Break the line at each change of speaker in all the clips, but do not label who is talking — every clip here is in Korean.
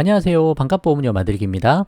안녕하세요. 반갑보험료 만들기입니다.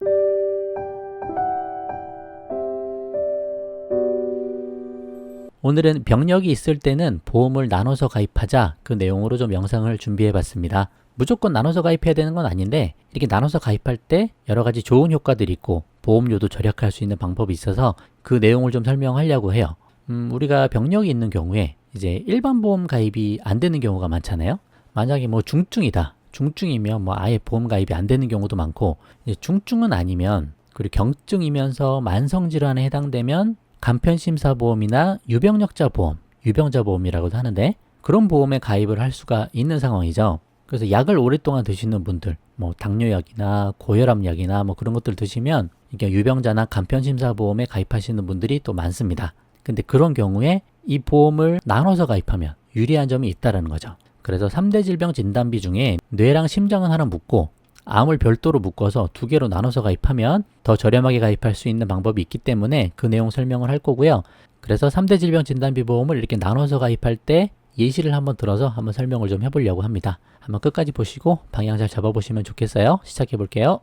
오늘은 병력이 있을 때는 보험을 나눠서 가입하자 그 내용으로 좀 영상을 준비해 봤습니다. 무조건 나눠서 가입해야 되는 건 아닌데 이렇게 나눠서 가입할 때 여러 가지 좋은 효과들이 있고 보험료도 절약할 수 있는 방법이 있어서 그 내용을 좀 설명하려고 해요. 음, 우리가 병력이 있는 경우에 이제 일반 보험 가입이 안 되는 경우가 많잖아요. 만약에 뭐 중증이다. 중증이면 뭐 아예 보험 가입이 안 되는 경우도 많고 중증은 아니면 그리고 경증이면서 만성 질환에 해당되면 간편심사 보험이나 유병력자 보험, 유병자 보험이라고도 하는데 그런 보험에 가입을 할 수가 있는 상황이죠. 그래서 약을 오랫동안 드시는 분들, 뭐 당뇨약이나 고혈압약이나 뭐 그런 것들 드시면 이게 유병자나 간편심사 보험에 가입하시는 분들이 또 많습니다. 근데 그런 경우에 이 보험을 나눠서 가입하면 유리한 점이 있다라는 거죠. 그래서 3대 질병 진단비 중에 뇌랑 심장은 하나 묶고 암을 별도로 묶어서 두 개로 나눠서 가입하면 더 저렴하게 가입할 수 있는 방법이 있기 때문에 그 내용 설명을 할 거고요. 그래서 3대 질병 진단비 보험을 이렇게 나눠서 가입할 때 예시를 한번 들어서 한번 설명을 좀 해보려고 합니다. 한번 끝까지 보시고 방향 잘 잡아보시면 좋겠어요. 시작해 볼게요.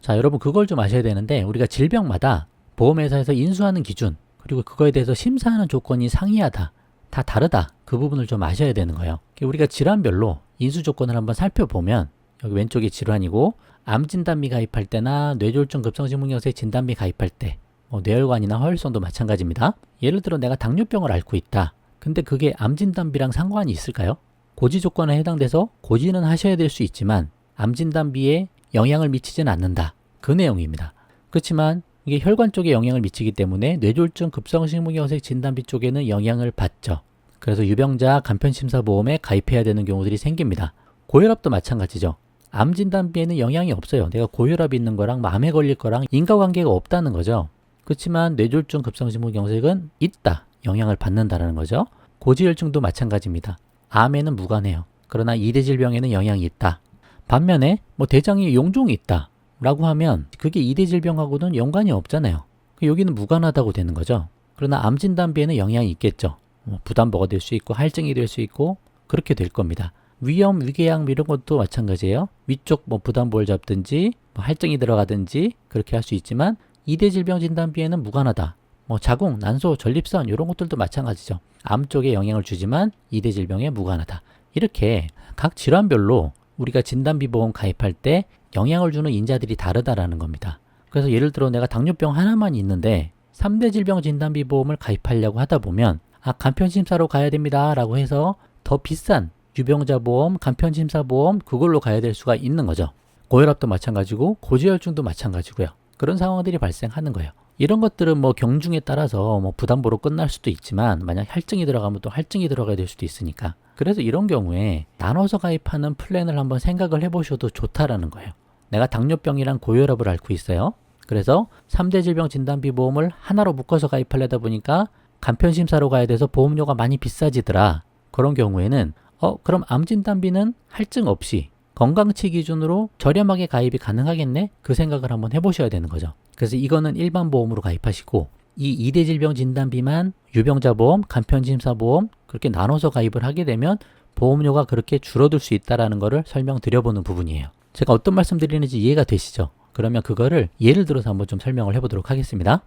자, 여러분 그걸 좀 아셔야 되는데 우리가 질병마다 보험회사에서 인수하는 기준 그리고 그거에 대해서 심사하는 조건이 상이하다. 다 다르다. 그 부분을 좀 아셔야 되는 거예요. 우리가 질환별로 인수 조건을 한번 살펴보면 여기 왼쪽이 질환이고 암 진단비 가입할 때나 뇌졸중 급성심근경색 진단비 가입할 때 뭐 뇌혈관이나 허혈성도 마찬가지입니다. 예를 들어 내가 당뇨병을 앓고 있다. 근데 그게 암 진단비랑 상관이 있을까요? 고지 조건에 해당돼서 고지는 하셔야 될 수 있지만 암 진단비에 영향을 미치지는 않는다. 그 내용입니다. 그렇지만 이게 혈관 쪽에 영향을 미치기 때문에 뇌졸중 급성심근경색 진단비 쪽에는 영향을 받죠. 그래서 유병자 간편심사보험에 가입해야 되는 경우들이 생깁니다. 고혈압도 마찬가지죠. 암 진단비에는 영향이 없어요. 내가 고혈압이 있는 거랑 암에 걸릴 거랑 인과관계가 없다는 거죠. 그렇지만 뇌졸중 급성심근경색은 있다. 영향을 받는다라는 거죠. 고지혈증도 마찬가지입니다. 암에는 무관해요. 그러나 이대 질병에는 영향이 있다. 반면에 뭐 대장에 용종이 있다. 라고 하면 그게 이대 질병하고는 연관이 없잖아요. 여기는 무관하다고 되는 거죠. 그러나 암 진단비에는 영향이 있겠죠. 뭐 부담보가 될 수 있고 할증이 될 수 있고 그렇게 될 겁니다. 위험, 위궤양 이런 것도 마찬가지예요. 위쪽 뭐 부담보를 잡든지 뭐 할증이 들어가든지 그렇게 할 수 있지만 이대 질병 진단비에는 무관하다. 뭐 자궁, 난소, 전립선 이런 것들도 마찬가지죠. 암 쪽에 영향을 주지만 이대 질병에 무관하다. 이렇게 각 질환별로 우리가 진단비 보험 가입할 때 영향을 주는 인자들이 다르다라는 겁니다. 그래서 예를 들어 내가 당뇨병 하나만 있는데 3대 질병 진단비 보험을 가입하려고 하다 보면 아 간편심사로 가야 됩니다 라고 해서 더 비싼 유병자 보험, 간편심사 보험 그걸로 가야 될 수가 있는 거죠. 고혈압도 마찬가지고 고지혈증도 마찬가지고요. 그런 상황들이 발생하는 거예요. 이런 것들은 뭐 경중에 따라서 뭐 부담보로 끝날 수도 있지만 만약 할증이 들어가면 또 할증이 들어가야 될 수도 있으니까 그래서 이런 경우에 나눠서 가입하는 플랜을 한번 생각을 해보셔도 좋다라는 거예요. 내가 당뇨병이랑 고혈압을 앓고 있어요. 그래서 3대 질병 진단비 보험을 하나로 묶어서 가입하려다 보니까 간편심사로 가야 돼서 보험료가 많이 비싸지더라. 그런 경우에는 어 그럼 암 진단비는 할증 없이 건강치 기준으로 저렴하게 가입이 가능하겠네? 그 생각을 한번 해보셔야 되는 거죠. 그래서 이거는 일반 보험으로 가입하시고 이 2대 질병 진단비만 유병자 보험, 간편심사 보험 그렇게 나눠서 가입을 하게 되면 보험료가 그렇게 줄어들 수 있다라는 것을 설명드려보는 부분이에요. 제가 어떤 말씀 드리는지 이해가 되시죠? 그러면 그거를 예를 들어서 한번 좀 설명을 해보도록 하겠습니다.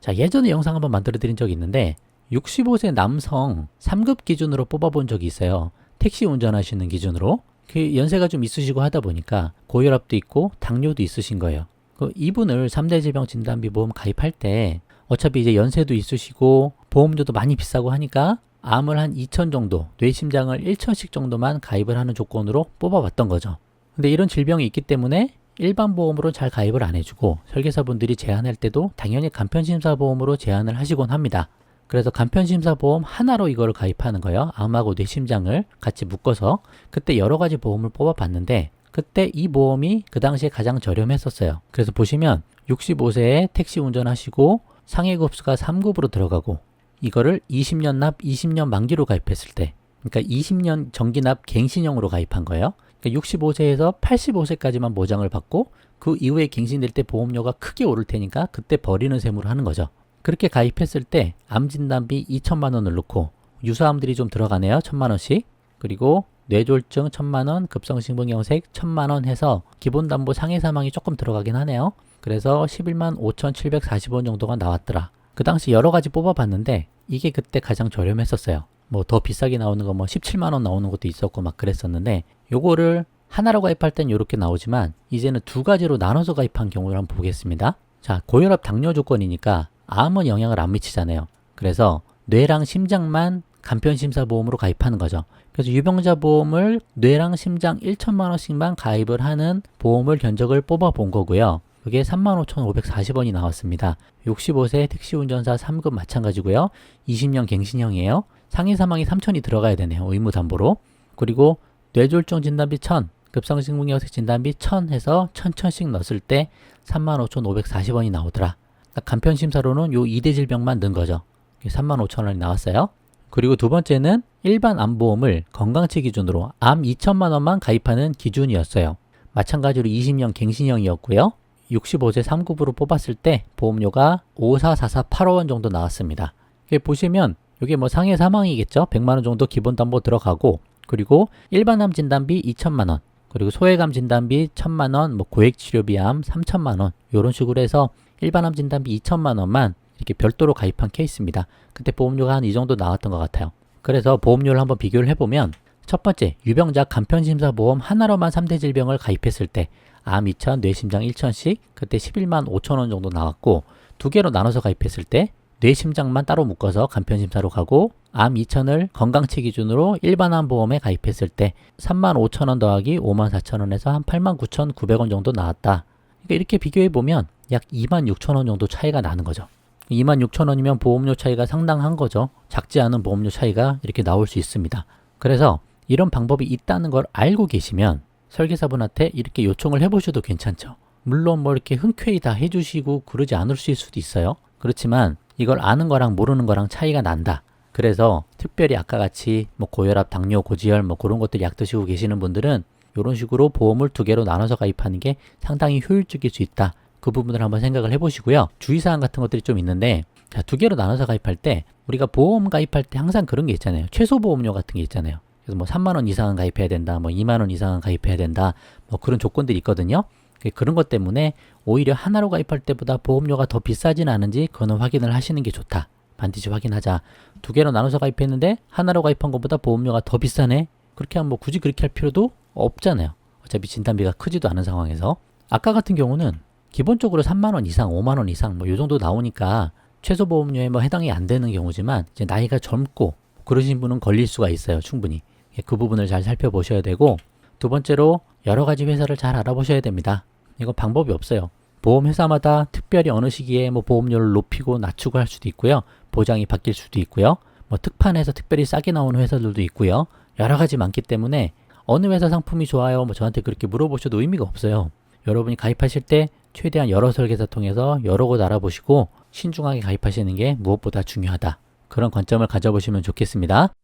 자, 예전에 영상 한번 만들어 드린 적이 있는데 65세 남성 3급 기준으로 뽑아본 적이 있어요. 택시 운전하시는 기준으로. 그 연세가 좀 있으시고 하다 보니까 고혈압도 있고 당뇨도 있으신 거예요. 그 이분을 3대 질병 진단비 보험 가입할 때 어차피 이제 연세도 있으시고 보험료도 많이 비싸고 하니까 암을 한 2천 정도, 뇌심장을 1천씩 정도만 가입을 하는 조건으로 뽑아봤던 거죠. 근데 이런 질병이 있기 때문에 일반 보험으로 잘 가입을 안 해주고 설계사분들이 제안할 때도 당연히 간편심사 보험으로 제안을 하시곤 합니다. 그래서 간편심사 보험 하나로 이거를 가입하는 거예요. 암하고 뇌심장을 같이 묶어서 그때 여러 가지 보험을 뽑아봤는데 그때 이 보험이 그 당시에 가장 저렴했었어요. 그래서 보시면 65세에 택시 운전하시고 상해급수가 3급으로 들어가고 이거를 20년 납 20년 만기로 가입했을 때 그러니까 20년 정기납 갱신형으로 가입한 거예요. 그러니까 65세에서 85세까지만 보장을 받고 그 이후에 갱신될 때 보험료가 크게 오를 테니까 그때 버리는 셈으로 하는 거죠. 그렇게 가입했을 때 암진단비 2천만 원을 넣고 유사암들이 좀 들어가네요. 천만 원씩. 그리고 뇌졸중 1000만원, 급성심근경색 1000만원 해서 기본담보 상해 사망이 조금 들어가긴 하네요. 그래서 11만 5,740원 정도가 나왔더라. 그 당시 여러 가지 뽑아봤는데 이게 그때 가장 저렴했었어요. 뭐 더 비싸게 나오는 거 뭐 17만 원 나오는 것도 있었고 막 그랬었는데 요거를 하나로 가입할 땐 이렇게 나오지만 이제는 두 가지로 나눠서 가입한 경우를 한번 보겠습니다. 자, 고혈압 당뇨 조건이니까 암은 영향을 안 미치잖아요. 그래서 뇌랑 심장만 간편심사보험으로 가입하는 거죠. 그래서 유병자 보험을 뇌랑 심장 1천만 원씩만 가입을 하는 보험을 견적을 뽑아 본 거고요. 그게 35,540원이 나왔습니다. 65세 택시운전사 3급 마찬가지고요. 20년 갱신형이에요. 상해 사망이 3천이 들어가야 되네요. 의무담보로. 그리고 뇌졸중 진단비 1,000, 급성식물경색 진단비 1,000 해서 1,000씩 넣었을 때 35,540원이 나오더라. 그러니까 간편 심사로는 요 2대 질병만 넣은 거죠. 35,000원이 나왔어요. 그리고 두 번째는 일반 암보험을 건강치 기준으로 암 2천만 원만 가입하는 기준이었어요. 마찬가지로 20년 갱신형이었고요. 65세 3급으로 뽑았을 때 보험료가 54448원 정도 나왔습니다. 보시면 이게 뭐 상해 사망이겠죠? 100만 원 정도 기본 담보 들어가고 그리고 일반암 진단비 2천만 원, 그리고 소외감 진단비 1천만 원, 뭐 고액 치료비암 3천만 원 이런 식으로 해서 일반암 진단비 2천만 원만 이렇게 별도로 가입한 케이스입니다. 그때 보험료가 한 이 정도 나왔던 것 같아요. 그래서 보험료를 한번 비교를 해보면 첫 번째 유병자 간편심사보험 하나로만 3대 질병을 가입했을 때 암 2천, 뇌심장 1천씩 그때 11만 5천 원 정도 나왔고 두 개로 나눠서 가입했을 때 뇌심장만 따로 묶어서 간편심사로 가고 암 2천을 건강치 기준으로 일반암 보험에 가입했을 때 3만 5천 원 더하기 5만 4천 원에서 한 8만 9천 9백 원 정도 나왔다. 그러니까 이렇게 비교해 보면 약 2만 6천 원 정도 차이가 나는 거죠. 2만 6천 원이면 보험료 차이가 상당한 거죠. 작지 않은 보험료 차이가 이렇게 나올 수 있습니다. 그래서 이런 방법이 있다는 걸 알고 계시면 설계사분한테 이렇게 요청을 해보셔도 괜찮죠. 물론 뭐 이렇게 흔쾌히 다 해주시고 그러지 않으실 수도 있어요. 그렇지만 이걸 아는 거랑 모르는 거랑 차이가 난다. 그래서 특별히 아까 같이 뭐 고혈압, 당뇨, 고지혈 뭐 그런 것들 약 드시고 계시는 분들은 이런 식으로 보험을 두 개로 나눠서 가입하는 게 상당히 효율적일 수 있다. 그 부분을 한번 생각을 해보시고요. 주의사항 같은 것들이 좀 있는데 자, 두 개로 나눠서 가입할 때 우리가 보험 가입할 때 항상 그런 게 있잖아요. 최소 보험료 같은 게 있잖아요. 그래서 뭐 3만 원 이상은 가입해야 된다, 뭐 2만 원 이상은 가입해야 된다, 뭐 그런 조건들이 있거든요. 그런 것 때문에 오히려 하나로 가입할 때보다 보험료가 더 비싸진 않은지 그거는 확인을 하시는 게 좋다. 반드시 확인하자. 두 개로 나눠서 가입했는데 하나로 가입한 것보다 보험료가 더 비싸네. 그렇게 하면 뭐 굳이 그렇게 할 필요도 없잖아요. 어차피 진단비가 크지도 않은 상황에서 아까 같은 경우는 기본적으로 3만 원 이상, 5만 원 이상 뭐 요 정도 나오니까 최소 보험료에 뭐 해당이 안 되는 경우지만 이제 나이가 젊고 그러신 분은 걸릴 수가 있어요. 충분히. 예, 그 부분을 잘 살펴보셔야 되고 두 번째로 여러 가지 회사를 잘 알아보셔야 됩니다. 이거 방법이 없어요. 보험 회사마다 특별히 어느 시기에 뭐 보험료를 높이고 낮추고 할 수도 있고요. 보장이 바뀔 수도 있고요. 뭐 특판에서 특별히 싸게 나오는 회사들도 있고요. 여러 가지 많기 때문에 어느 회사 상품이 좋아요? 뭐 저한테 그렇게 물어보셔도 의미가 없어요. 여러분이 가입하실 때 최대한 여러 설계사 통해서 여러 곳 알아보시고 신중하게 가입하시는 게 무엇보다 중요하다. 그런 관점을 가져보시면 좋겠습니다.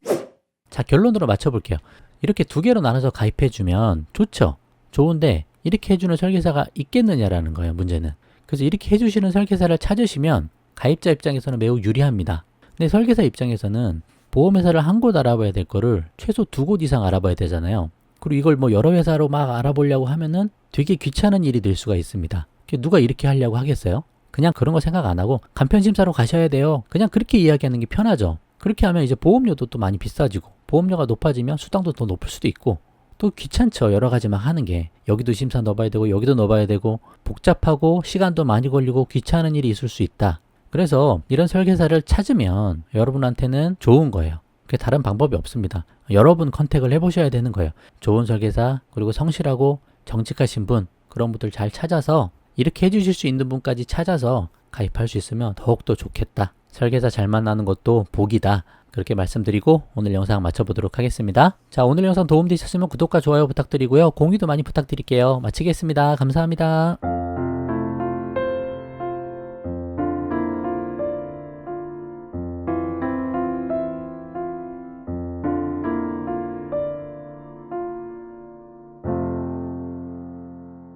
자, 결론으로 맞춰볼게요. 이렇게 두 개로 나눠서 가입해주면 좋죠. 좋은데 이렇게 해주는 설계사가 있겠느냐라는 거예요, 문제는. 그래서 이렇게 해주시는 설계사를 찾으시면 가입자 입장에서는 매우 유리합니다. 근데 설계사 입장에서는 보험회사를 한 곳 알아봐야 될 거를 최소 두 곳 이상 알아봐야 되잖아요. 그리고 이걸 뭐 여러 회사로 막 알아보려고 하면은 되게 귀찮은 일이 될 수가 있습니다. 누가 이렇게 하려고 하겠어요? 그냥 그런 거 생각 안 하고 간편심사로 가셔야 돼요. 그냥 그렇게 이야기하는 게 편하죠. 그렇게 하면 이제 보험료도 또 많이 비싸지고 보험료가 높아지면 수당도 더 높을 수도 있고 또 귀찮죠. 여러 가지 막 하는 게. 여기도 심사 넣어봐야 되고 여기도 넣어봐야 되고 복잡하고 시간도 많이 걸리고 귀찮은 일이 있을 수 있다. 그래서 이런 설계사를 찾으면 여러분한테는 좋은 거예요. 그게 다른 방법이 없습니다. 여러분 컨택을 해보셔야 되는 거예요. 좋은 설계사 그리고 성실하고 정직하신 분 그런 분들 잘 찾아서 이렇게 해주실 수 있는 분까지 찾아서 가입할 수 있으면 더욱더 좋겠다. 설계사 잘 만나는 것도 복이다. 그렇게 말씀드리고 오늘 영상 마쳐보도록 하겠습니다. 자, 오늘 영상 도움되셨으면 구독과 좋아요 부탁드리고요. 공유도 많이 부탁드릴게요. 마치겠습니다. 감사합니다.